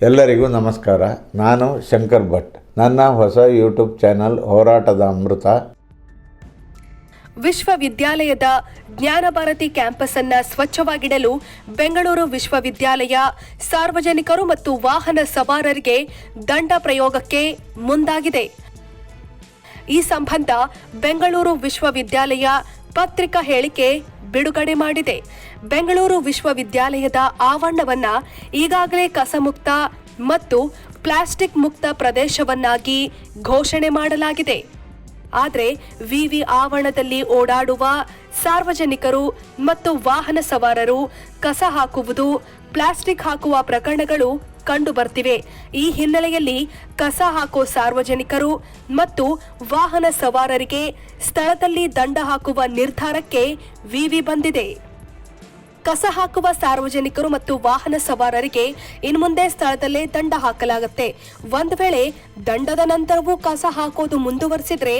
ಎಲ್ಲರಿಗೂ ನಮಸ್ಕಾರ. ನಾನು ಶಂಕರ್ ಭಟ್. ನನ್ನ ಹೊಸ ಯೂಟ್ಯೂಬ್ ಚಾನಲ್ ಹೋರಾಟದ ಅಮೃತ. ವಿಶ್ವವಿದ್ಯಾಲಯದ ಜ್ಞಾನಭಾರತಿ ಕ್ಯಾಂಪಸ್ ಅನ್ನ ಸ್ವಚ್ಛವಾಗಿಡಲು ಬೆಂಗಳೂರು ವಿಶ್ವವಿದ್ಯಾಲಯ ಸಾರ್ವಜನಿಕರು ಮತ್ತು ವಾಹನ ಸವಾರರಿಗೆ ದಂಡ ಪ್ರಯೋಗಕ್ಕೆ ಮುಂದಾಗಿದೆ. ಈ ಸಂಬಂಧ ಬೆಂಗಳೂರು ವಿಶ್ವವಿದ್ಯಾಲಯ ಪತ್ರಿಕಾ ಹೇಳಿಕೆ ಬಿಡುಗಡೆ ಮಾಡಿದೆ. ಬೆಂಗಳೂರು ವಿಶ್ವವಿದ್ಯಾಲಯದ ಆವರಣವನ್ನ ಈಗಾಗಲೇ ಕಸಮುಕ್ತ ಮತ್ತು ಪ್ಲಾಸ್ಟಿಕ್ ಮುಕ್ತ ಪ್ರದೇಶವನ್ನಾಗಿ ಘೋಷಣೆ ಮಾಡಲಾಗಿದೆ. ಆದರೆ ವಿವಿ ಆವರಣದಲ್ಲಿ ಓಡಾಡುವ ಸಾರ್ವಜನಿಕರು ಮತ್ತು ವಾಹನ ಸವಾರರು ಕಸ ಹಾಕುವುದು, ಪ್ಲಾಸ್ಟಿಕ್ ಹಾಕುವ ಪ್ರಕರಣಗಳು ಕಂಡು ಬರ್ತಿವೆ ಈ ಹಿನ್ನೆಲೆಯಲ್ಲಿ ಕಸ ಹಾಕೋ ಸಾರ್ವಜನಿಕರು ಮತ್ತು ವಾಹನ ಸವಾರರಿಗೆ ಸ್ಥಳದಲ್ಲಿ ದಂಡ ಹಾಕುವ ನಿರ್ಧಾರಕ್ಕೆ ವಿವಿ ಬಂದಿದೆ. ಕಸ ಹಾಕುವ ಸಾರ್ವಜನಿಕರು ಮತ್ತು ವಾಹನ ಸವಾರರಿಗೆ ಇನ್ಮುಂದೆ ಸ್ಥಳದಲ್ಲೇ ದಂಡ ಹಾಕಲಾಗುತ್ತೆ. ಒಂದು ವೇಳೆ ದಂಡದ ನಂತರವೂ ಕಸ ಹಾಕೋದು ಮುಂದುವರೆಸಿದ್ರೆ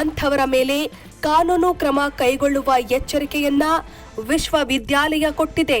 ಅಂಥವರ ಮೇಲೆ ಕಾನೂನು ಕ್ರಮ ಕೈಗೊಳ್ಳುವ ಎಚ್ಚರಿಕೆಯನ್ನ ವಿಶ್ವವಿದ್ಯಾಲಯ ಕೊಟ್ಟಿದೆ.